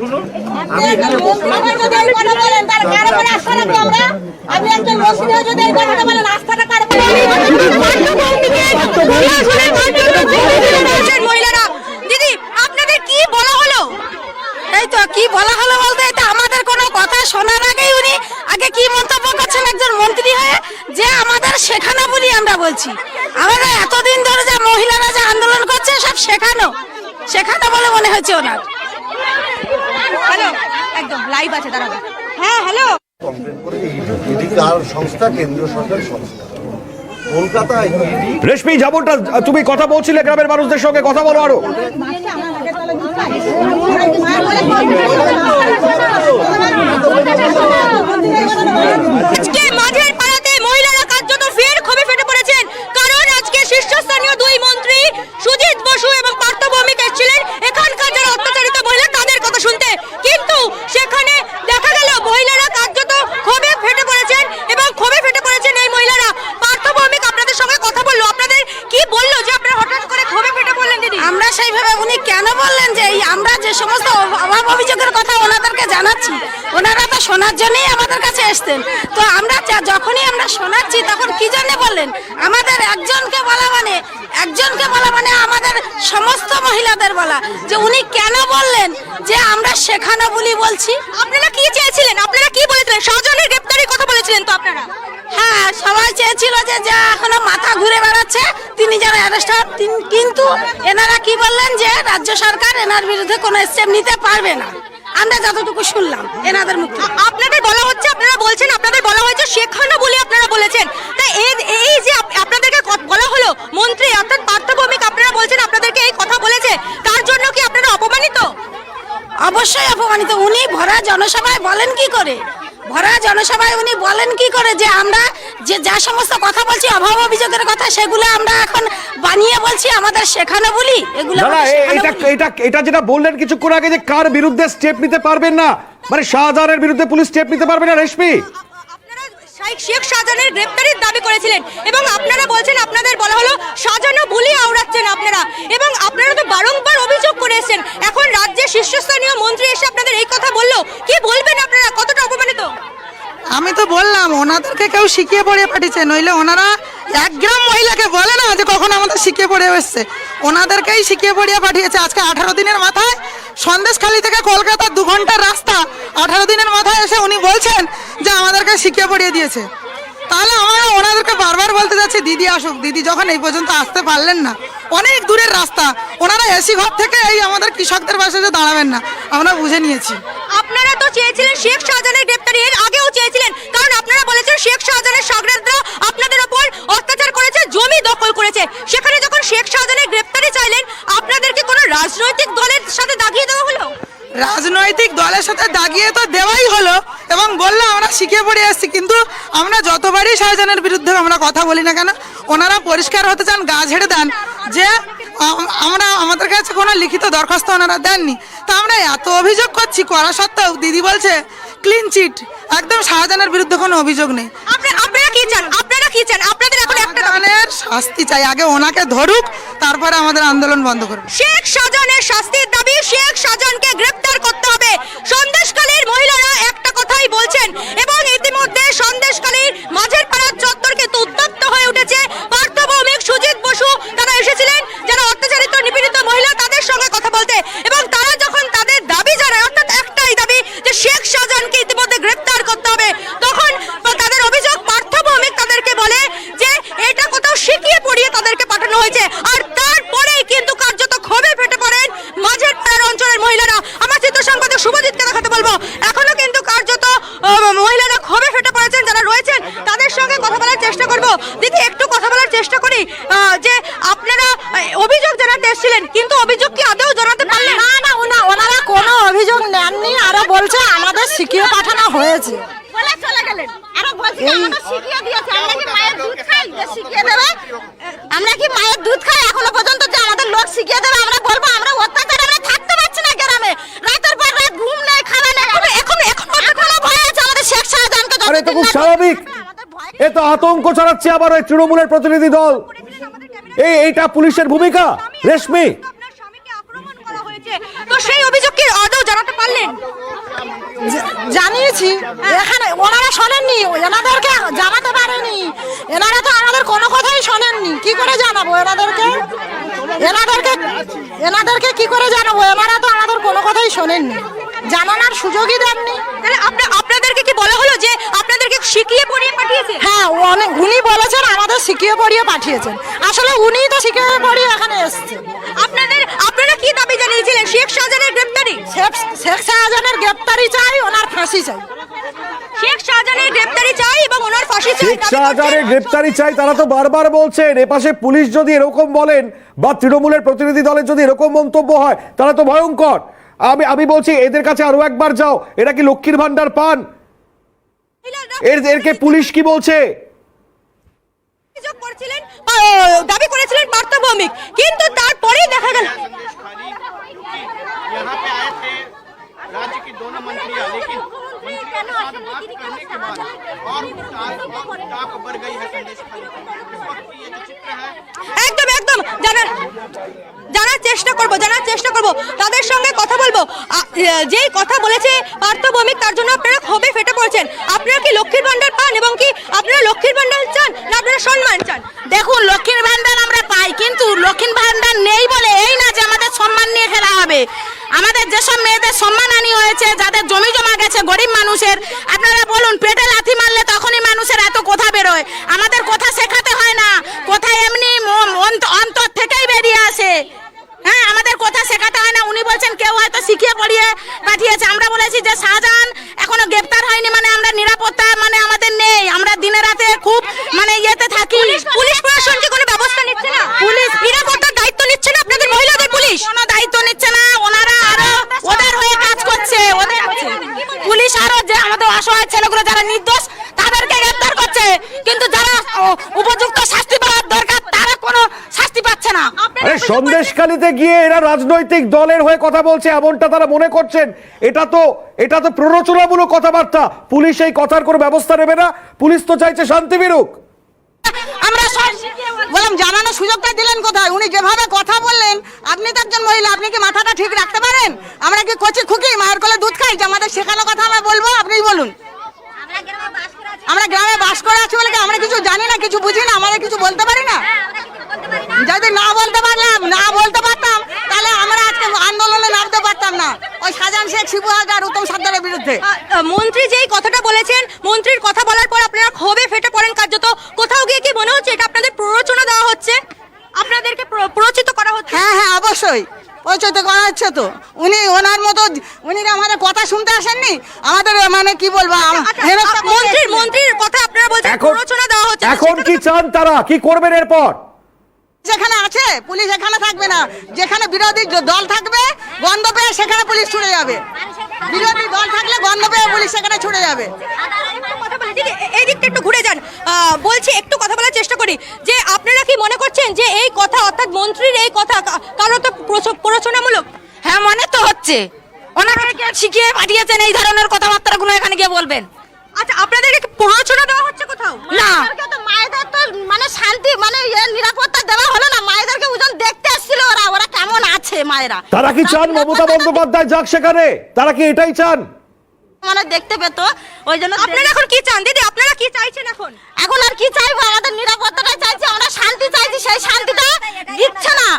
শুনুন আমি এখানে আপনি যদি এই কথা বলেন, তাহলে কার উপরে আস্থা রাখব আমরা? একজন রসিদ যদি এই কথাটা বলেন, আস্থাটা কার মহিলারা দিদি আপনাদের কি বলা হলো? এই তো কি বলা হলো বলতে? এটা আমাদের কোনো কথা শোনার আগেই উনি আগে কি মন্তব্য করছেন একজন মন্ত্রী হয়ে? যে আমাদের শেখানো বলি আমরা বলছি। আমরা এতদিন ধরে যে মহিলারা যে আন্দোলন করছে সব শেখানো। শেখানো বলে মনে হচ্ছে ওনার। একদম লাইভ আছে দাঁড়াবে হ্যাঁ হ্যালো কমপ্লেন করে ইডি ইডি কার সংস্থা কেন্দ্রীয় সরকারি সংস্থা। রেশমি যেমনটা তুমি কথা বলছিলে গ্রামের মানুষদের সঙ্গে কথা বলো আরও। আজকে মাঝের পাড়াতে মহিলারা কার্যত ফের ক্ষোভে ফেটে পড়েছেন কারণ আজকে শীর্ষস্থানীয় দুই মন্ত্রী সুজিত বসু এবং পার্থ ভৌমিক এসেছিলেন এখানকার যারা অত্যাচারিত মহিলা তাদের কথা শুনতে কিন্তু সেখানে দেখা গেল মহিলারা কার্যত ক্ষোভে ফেটে পড়েছেন এবং ক্ষোভে ফেটে পড়েছেন এই মহিলারা পার্থ ভৌমিক আপনাদের সঙ্গে কথা বলল আপনাদের কি বলল যে আপনারা হঠাৎ করে ক্ষোভে ফেটে পড়লেন দিদি আমরা সেইভাবে উনি কেন বললেন যে এই আমরা যে সমস্ত অভাব অভিযোগের কথা ওনাদেরকে জানাচ্ছি ওনারা তো শোনার জন্যই আমাদের কাছে এসতেন তো আমরা যখনই আমরা শোনাচ্ছি তখন কি জন্য বললেন? আমাদের একজনকে বলা মানে একজনকে বলা মানে আমাদের সমস্ত মহিলাদের বলা। যে উনি কেন বললেন যে আমরা শেখানো বলি বলছি? আপনারা কি চেয়েছিলেন? আপনারা কি বলেছিলেন? সজনের গ্রেপ্তারির কথা বলেছিলেন তো আপনারা? হ্যাঁ সবাই চেয়েছিল যে যা এখনও মাথা ঘুরে বেড়াচ্ছে তিনি যারা অ্যারেস্ট হন কিন্তু এনারা কি বললেন যে রাজ্য সরকার এনার বিরুদ্ধে কোনো স্টেপ নিতে পারবে না। আমরা যতটুকু শুনলাম এনাদের মুখ আপনাদের বলা হচ্ছে আপনারা বলছেন আপনাদের বলা হয়েছে শেখ শেখানো বলে আপনারা বলেছেন। তাই এই এই যে আপ- আপনাদেরকে বলা হলো মন্ত্রী অর্থাৎ পার্থ ভৌমিক আপনারা বলছেন আপনাদেরকে এই কথা বলেছে। তার জন্য কি আপনারা অপমানিত? অবশ্যই অপমানিত। উনি ভরা জনসভায় বলেন কি করে? ভরা জনসভায় উনি বলেন কি করে যে আমরা যে যা সমস্ত কথা বলছি অভাব অভিযোগের কথা সেগুলো আমরা এখন বানিয়ে বলছি আমাদের শেখানো বলি। এগুলো এটা এটা এটা যেটা বললেন কিছুক্ষণ আগে যে কার বিরুদ্ধে স্টেপ নিতে পারবেন না মানে শাহজাহানের বিরুদ্ধে পুলিশ স্টেপ নিতে পারবে না রেশমি? শাইখ শেখ শাহজাহানের গ্রেপ্তারির দাবি করেছিলেন এবং আপনারা বলছেন আপনাদের বলা হলো সাজানো বুলি আওড়াচ্ছেন আপনারা এবং আপনারা তো বারংবার অভিযোগ করে এসেছেন এখন রাজ্যের শীর্ষস্থানীয় মন্ত্রী এসে আপনাদের এই কথা বলল কি বলবেন আপনারা কতটা অপমানিত আমি তো বললাম ওনাদেরকে কেউ শিখিয়ে পড়িয়ে পাঠিয়েছে, নইলে ওনারা এক গ্রাম মহিলাকে বলে না যে কখন আমাদের শিখিয়ে পড়িয়ে এসছে। ওনাদেরকেই শিখিয়ে পড়িয়ে পাঠিয়েছে আজকে আঠারো দিনের মাথায়। সন্দেশখালি থেকে কলকাতার দু ঘণ্টার রাস্তা আঠারো দিনের মাথায় এসে উনি বলছেন যে আমাদেরকে শিখিয়ে পড়িয়ে দিয়েছে। তাহলে আমরা ওনাদেরকে বারবার বলতে যাচ্ছি, দিদি আসুক, দিদি যখন এই পর্যন্ত আসতে পারলেন না, অনেক দূরের রাস্তা, ওনারা এসি ঘর থেকে এই আমাদের কৃষকদের পাশে যে দাঁড়াবেন না। আমরা বুঝে নিয়েছি। আপনারা তো চেয়েছিলেন শেখ শাহজাহানের গ্রেপ্তারি, এর আগেও চেয়েছিলেন। কারণ আপনারা বলেছেন শেখ শাহজাহানের সগ্রাদরা আপনাদের ওপর অত্যাচার করেছে, জমি দখল করেছে। সেখানে যখন শেখ শাহজাহানের গ্রেপ্তারি চাইলেন, আপনাদেরকে কোনো রাজনৈতিক দলের সাথে দাগিয়ে দেওয়া হলো? রাজনৈতিক দলের সাথে দাগিয়ে তো দেওয়াই হলো, এবং বলল আমরা শিখে পড়ে আসছি কিন্তু আমরা যতবারই শাহজাহানের বিরুদ্ধে আমরা কথা বলি না কেন ওনারা পরিষ্কার হতে চান গা ঝেড়ে দেন। যে আমরা আমাদের কাছে কোনো লিখিত দরখাস্ত ওনারা দেননি। তা আমরা এত অভিযোগ করছি করা সত্ত্বেও দিদি বলছে ক্লিন চিট একদম শাহজাহানের বিরুদ্ধে কোনো অভিযোগ নেই। আপনি আপনারা কি চান? আপনারা কি চান? আপনাদের এখন একটা দাবি। শাস্তি চাই আগে ওনাকে ধরুক তারপরে আমাদের আন্দোলন বন্ধ করুক শেখ শাহজাহানের শাস্তির দাবি শেখ শাহজাহানকে গ্রেপ্তার করতে হবে। সন্দেশকালীর মহিলারা একটা কথাই বলছেন এবং ইতিমধ্যে সন্দেশকালীর মাঝের পাড়ার চত্বর কিন্তু উত্তপ্ত হয়ে উঠেছে পার্থ ভৌমিক সুজিত বসু তারা এসেছিলেন যারা অত্যাচারিত নিপীড়িত মহিলা তাদের সঙ্গে কথা বলতে এবং তারা যখন তাদের দাবি জানায় অর্থাৎ একটাই দাবি যে শেখ শাহজাহানকে ইতিমধ্যে গ্রেপ্তার করতে হবে তখন তাদের অভিযোগ পার্থ ভৌমিক তাদেরকে বলে যে এটা কোথাও শিখিয়ে পড়িয়ে তাদেরকে পাঠানো হয়েছে আর তারপরেই কিন্তু কার্যত ক্ষোভে ফেটে পড়েন মাঝের পাড়ার অঞ্চলের মহিলারা আমার চিত্র সম্পাদক শুভজিৎকে দেখাতে বলব? এখনও কিন্তু কার্যত আহ, মহিলারা ক্ষোভে ফেটে পড়েছেন যারা রয়েছেন তাদের সঙ্গে কথা বলার চেষ্টা করব দিদি একটু কথা বলার চেষ্টা করি আহ, যে আপনারা আহ, অভিযোগ জানাতে এসেছিলেন কিন্তু অভিযোগ কি আদৌ জানাতে পারলেন না না ওনা ওনারা কোনো অভিযোগ নেননি আরও বলছে আমাদের শিখিয়ে পাঠানো হয়েছে বলে চলে গেলেন আরও বলছি যে আমাদের শিখিয়ে দিয়েছে আমরা কি মায়ের দুধ খাই যে শিখিয়ে দেবে আমরা কি মায়ের দুধ খাই এখনও পর্যন্ত যে আমাদের লোক শিখিয়ে দেবে আমরা বলব আমরা অত্যাচার আমরা থাকতে পারছি না গ্রামে রাতের পর রাত ঘুম নেই খাওয়া নেই এখন এখন এখনও ভয় আছে আমাদের শেখ শাহজাহানকে আরে এ তো যতদিন খুব না- স্বাভাবিক আমাদের ভয় এ তো আতঙ্ক ছড়াচ্ছে আবার ওই তৃণমূলের প্রতিনিধি দল। এই এইটা পুলিশের ভূমিকা? রেশমি। আপনার স্বামীকে আক্রমণ করা হয়েছে তো সেই অভিযোগ কি আদৌ জানাতে পারলেন? জানিয়েছি। এখানে ওনারা শোনেননি। এনাদেরকে জানাতে পারেনি। এনারা তো আমাদের কোনো কথাই শোনেননি। কি করে জানাব এনাদেরকে? এনাদেরকে এনাদেরকে কি করে জানাব? এনারা তো আমাদের কোনো কথাই শোনেননি। জানানোর সুযোগই দেননি। তাহলে আপনা- আপনাদেরকে কি বলা হলো যে আপনাদেরকে শিখিয়ে পড়িয়ে পাঠিয়েছে? হ্যাঁ অনেক উনি বলেছেন আমাদের শিখিয়ে পড়িয়ে পাঠিয়েছেন। আসলে উনিই তো শিখিয়ে পড়িয়ে এখানে এসছেন। আপনাদের আপনারা কি দাবি জানিয়েছিলেন? শেখ শাহজাহানের গ্রেপ্তারি? শেখ শাহজাহানের গ্রেপ্তারি চাই ওনার ফাঁসি চাই। শেখ শাহজাহানের গ্রেপ্তারি চাই এবং ওনার ফাঁসি চাই শেখ দাবি শাহজাহানের গ্রেপ্তারি চাই তারা তো বারবার বলছেন এপাশে পুলিশ যদি এরকম বলেন বা তৃণমূলের প্রতিনিধি দলের যদি এরকম মন্তব্য হয় তারা তো ভয়ঙ্কর। আমি আমি বলছি এদের কাছে আরও একবার যাও এরা কি লক্ষ্মীর ভান্ডার পান? এর এরকে পুলিশ কি বলছে অভিযোগ করছিলেন আহ, দাবি করেছিলেন পার্থ ভৌমিক কিন্তু তারপরেই দেখা গেল यहाँ पे आए थे राज्य की दोनों मंत्रियां लेकिन मंत्रियों के साथ बात करने के बाद और ताक बढ़ गई है संदेश खाली इस वक्त की ये जो चित्र है একদম একদম জানার জানার চেষ্টা করব জানার চেষ্টা করব, তাদের সঙ্গে কথা বলব। যেই কথা বলেছে পার্থ ভৌমিক, তার জন্য আপনারা ক্ষোভে ফেটে পড়ছেন। আপনারা কি লক্ষ্মীর ভান্ডার পান এবং কি আপনারা লক্ষ্মীর ভান্ডার চান না আপনারা সম্মান চান? দেখুন, লক্ষ্মীর ভান্ডার আমরা পাই, কিন্তু লক্ষ্মীর ভান্ডার নেই বলে এই না যে আমাদের সম্মান নিয়ে খেলা হবে। আমাদের যেসব মেয়েদের সম্মান সম্মানহানি হয়েছে, যাদের জমি জমা গেছে, গরিব মানুষের, আপনারা বলুন, পেটে লাথি মারলে তখনই মানুষের এত কথা বেরোয়? আমাদের কথা শেখাতে হয় না কথা এমনি মন- অন্ত- অন্তর থেকেই বেরিয়ে আসে হ্যাঁ আমাদের কথা শেখাতে হয় না উনি বলছেন কেউ হয়তো শিখিয়ে পড়িয়ে পাঠিয়েছে। আমরা বলেছি যে শাহজাহান এখনও গ্রেপ্তার হয়নি মানে আমরা নিরাপত্তা মানে আমাদের নেই আমরা দিনে রাতে খুব মানে ইয়েতে থাকি পুলিশ প্রশাসন কি কোনো ব্যবস্থা নিচ্ছে না পুলিশ নিরাপত্তার দায়িত্ব নিচ্ছে না আপনাদের মহিলাদের পুলিশ কোনো দায়িত্ব নিচ্ছে না ওনারা আরও ওদের হয়ে কাজ করছে ওদের পুলিশ আরও যে আমাদের অসহায় ছেলেগুলো যারা নির্দোষ তাদেরকে গ্রেপ্তার করছে কিন্তু যারা ও, উপযুক্ত শাস্তি পাওয়ার দরকার তারা কোনো শাস্তি পাচ্ছে না আরে সন্দেশখালিতে গিয়ে এরা রাজনৈতিক দলের হয়ে কথা বলছে এমনটা তারা মনে করছেন। এটা তো এটা তো প্ররোচনামূলক কথাবার্তা। পুলিশ এই কথার কোনো ব্যবস্থা নেবে না। পুলিশ তো চাইছে শান্তি বিরুক আমরা বললাম জানানোর সুযোগটা দিলেন কোথায়? উনি যেভাবে কথা বললেন আপনি তো একজন মহিলা আপনি কি মাথাটা ঠিক রাখতে পারেন? আমরা কি কচি খুকি মায়ের কোলে দুধ খাই? যে আমাদের শেখানো কথা আমরা বলব আপনিই বলুন। আমরা গ্রামে বাস করে আছি। বলে কি আমরা কিছু জানি না কিছু বুঝি না? আমাদের কিছু বলতে পারি না? যদি না বলতে পারলাম না বলতে পারতাম তাহলে আমরা আজকে আন্দোলনে নামতে পারতাম না। ওই সাজান শেখ শিবু হাজার উত্তম সর্দারের বিরুদ্ধে। মন্ত্রী যেই কথাটা বলেছেন মন্ত্রীর কথা বলার পর আপনারা ক্ষোভে ফেটে পড়েন কার্যত। কোথাও গিয়ে কি মনে হচ্ছে এটা আপনাদের প্ররোচনা দেওয়া হচ্ছে? আপনাদেরকে প্র- প্ররোচিত করা হচ্ছে? হ্যাঁ হ্যাঁ অবশ্যই। পরিচয় তো করা হচ্ছে তো। উনি ওনার মতো উনি আমাদের কথা শুনতে আসেননি? আমাদের মানে কি বলব আচ্ছা, হেনস্থা আ, করে মন্ত্রীর মন্ত্রীর কথা আপনারা বলছেন প্ররোচনা দেওয়া হচ্ছে এখন কি চান তারা? কি করবেন এরপর? যেখানে আছে পুলিশ এখানে থাকবে না। যেখানে বিরোধী দল থাকবে গন্ধ পেয়ে সেখানে পুলিশ ছুড়ে যাবে। বিরোধী দল থাকলে গন্ধ পেয়ে পুলিশ সেখানে ছুড়ে যাবে। এই দিকটা একটু ঘুরে যান বলছি একটু কথা বলার চেষ্টা করি। যে আপনারা কি মনে করছেন যে এই কথা অর্থাৎ মন্ত্রীর এই কথা কারও তো প্রচ- প্ররোচনামূলক? হ্যাঁ মনে তো হচ্ছে। ওনারা শিখিয়ে পাঠিয়েছেন এই ধরনের কথাবার্তাগুলো এখানে গিয়ে বলবেন? আচ্ছা আপনাদেরকে কি প্ররোচনা দেওয়া হচ্ছে কোথাও? না। কে তো মায়েদের তো মানে শান্তি মানে ইয়ে নিরাপত্তা দেওয়া হলো না। মায়েদেরকে ওজন দেখতে আসছিল ওরা ওরা কেমন আছে মায়েরা? তারা কি চান মমতা বন্দ্যোপাধ্যায় যাক সেখানে? তারা কি এটাই চান? মানে দেখতে পেত ওই জন্য আপনারা এখন কি চান? দিদি আপনারা কি চাইছেন এখন? এখন আর কি চাইব? আমাদের নিরাপত্তাটা চাইছি আমরা শান্তি চাইছি সেই শান্তিটা দিচ্ছে না।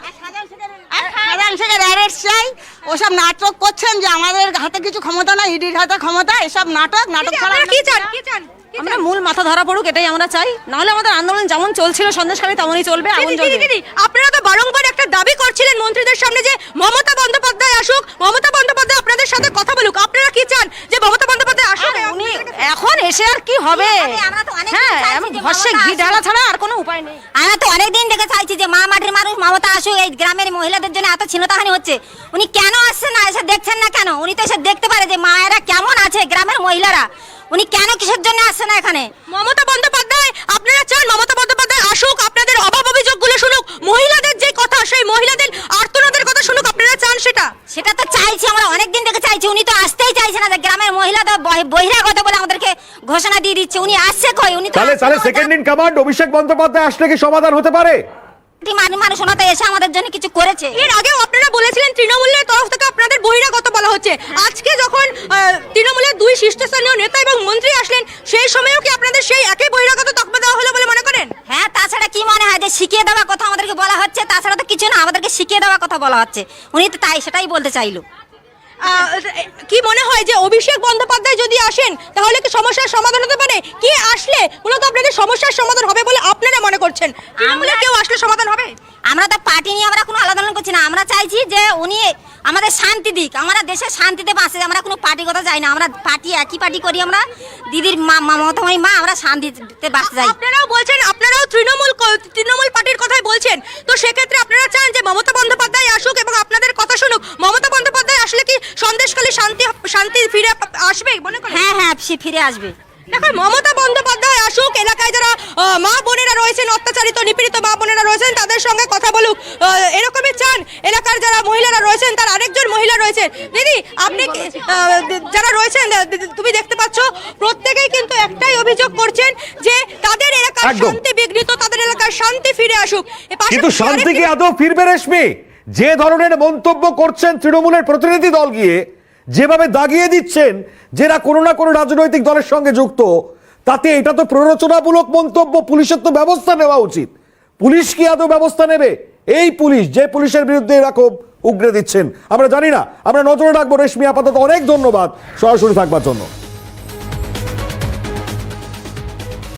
চাই। ওসব নাটক করছেন যে আমাদের হাতে কিছু ক্ষমতা না ইডির হাতে ক্ষমতা এসব নাটক নাটক ছাড়া কি চান? কি চান? আমরা মূল মাথা ধরা পড়ুক এটাই আমরা চাই। নাহলে আমাদের আন্দোলন যেমন চলছিল সন্দেশখালী তেমনই চলবে আগুন জ্বলবে আপনারা তো বারংবার একটা দাবি করছিলেন মন্ত্রীদের সামনে যে মমতা বন্দ্যোপাধ্যায় আসুক মমতা বন্দ্যোপাধ্যায় আপনাদের সাথে কথা বলুক। আপনারা কি চান যে মমতা বন্দ্যোপাধ্যায় আসুক? উনি এখন এসে আর কি হবে? হ্যাঁ ভরসে ঘি ঢালা ছাড়া আর কোনো উপায় নেই। আমরা তো অনেকদিন থেকে চাইছি যে মা মাটির মানুষ মমতা আসুক এই গ্রামের মহিলাদের জন্য এত ছিনতাহানি হচ্ছে। উনি কেন আসছেন না এসে দেখছেন না কেন? উনি তো এসে দেখতে পারে যে মায়েরা কেমন আছে গ্রামের মহিলারা। উনি কেন কিসের জন্য আসছে না এখানে? মমতা বন্দ্যোপাধ্যায় আপনারা চান মমতা বন্দ্যোপাধ্যায় আসুক আপনাদের অভাব অভিযোগগুলো শুনুক মহিলাদের যে কথা সেই মহিলাদের আর্তনাদের কথা শুনুক আপনারা চান সেটা? সেটা তো চাইছি আমরা অনেকদিন থেকে চাইছি উনি তো আসতেই চাইছে না। যে গ্রামের মহিলাদের বহি- বহিরাগত বলে আমাদেরকে ঘোষণা দিয়ে দিচ্ছে উনি আসছে কই? উনি তাহলে তাহলে second in command Abhishek Bandyopadhyay আসলে কি সমাধান হতে পারে? মানুষ ওনাতে এসে আমাদের জন্য কিছু করেছে। এর আগেও আপনারা বলেছিলেন তৃণমূলের তরফ থেকে আপনাদের বহিরাগত বলা হচ্ছে। আজকে যখন তৃণমূলের দুই শীর্ষস্থানীয় নেতা এবং মন্ত্রী আসলেন সেই সময়ও কি আপনাদের সেই একই বহিরাগত তকমা দেওয়া হলো বলে মনে করেন? হ্যাঁ তাছাড়া কি মনে হয় যে শিখিয়ে দেওয়ার কথা আমাদেরকে বলা হচ্ছে? তাছাড়া তো কিছু না আমাদেরকে শিখিয়ে দেওয়ার কথা বলা হচ্ছে। উনি তো তাই সেটাই বলতে চাইলো। কি মনে হয় যে অভিষেক বন্দ্যোপাধ্যায় যদি আসেন তাহলে কি সমস্যার সমাধান হতে পারে? কে আসলে মূলত আপনাদের সমস্যার সমাধান হবে বলে আপনারা মনে করছেন? কেউ আসলে সমাধান হবে? আমরা তো পার্টি নিয়ে আমরা কোনো আলাদা করছি না। আমরা চাইছি যে উনি আমাদের শান্তি দিক আমরা দেশে শান্তিতে বাঁচে আমরা কোনো পার্টি কথা যাই না। আমরা পার্টি একই পার্টি করি আমরা দিদির মা মমতাময়ী মা আমরা শান্তিতে বাঁচতে যাই আপনারাও বলছেন আপনারাও তৃণমূল তৃণমূল পার্টির কথাই বলছেন। তো সেক্ষেত্রে আপনারা চান যে মমতা বন্দ্যোপাধ্যায় আসুক এবং আপনাদের কথা শুনুক। মমতা বন্দ্যোপাধ্যায় আসলে কি সন্দেশখালী শান্তি শান্তি ফিরে আসবে? মনে করেন? হ্যাঁ হ্যাঁ সে ফিরে আসবে। দেখুন মমতা বন্দ্যোপাধ্যায় আসুক এলাকায় যারা মা বোনেরা রয়েছেন অত্যাচারিত নিপীড়িত মা বোনেরা রয়েছেন তাদের সঙ্গে কথা বলুক। এরকমই চান এলাকার যারা মহিলারা রয়েছেন তার আরেকজন মহিলা রয়েছেন। দিদি আপনি যারা রয়েছেন তুমি দেখতে পাচ্ছ প্রত্যেকেই কিন্তু একটাই অভিযোগ করছেন যে তাদের এলাকার শান্তি বিঘ্নিত তাদের এলাকার শান্তি ফিরে আসুক। কিন্তু শান্তি কি আদৌ ফিরবে রেশমি? যে ধরনের মন্তব্য করছেন তৃণমূলের প্রতিনিধি দল গিয়ে যেভাবে দাগিয়ে দিচ্ছেন যেরা কোনো না কোনো রাজনৈতিক দলের সঙ্গে যুক্ত তাতে এটা তো প্ররোচনামূলক মন্তব্য, পুলিশের তো ব্যবস্থা নেওয়া উচিত। পুলিশ কি আদৌ ব্যবস্থা নেবে? এই পুলিশ যে পুলিশের বিরুদ্ধে এরকম উগড়ে দিচ্ছেন, আমরা জানি না। আমরা নজরে রাখব। রেশমি আপাতত অনেক ধন্যবাদ। সরাসরি থাকবার জন্য।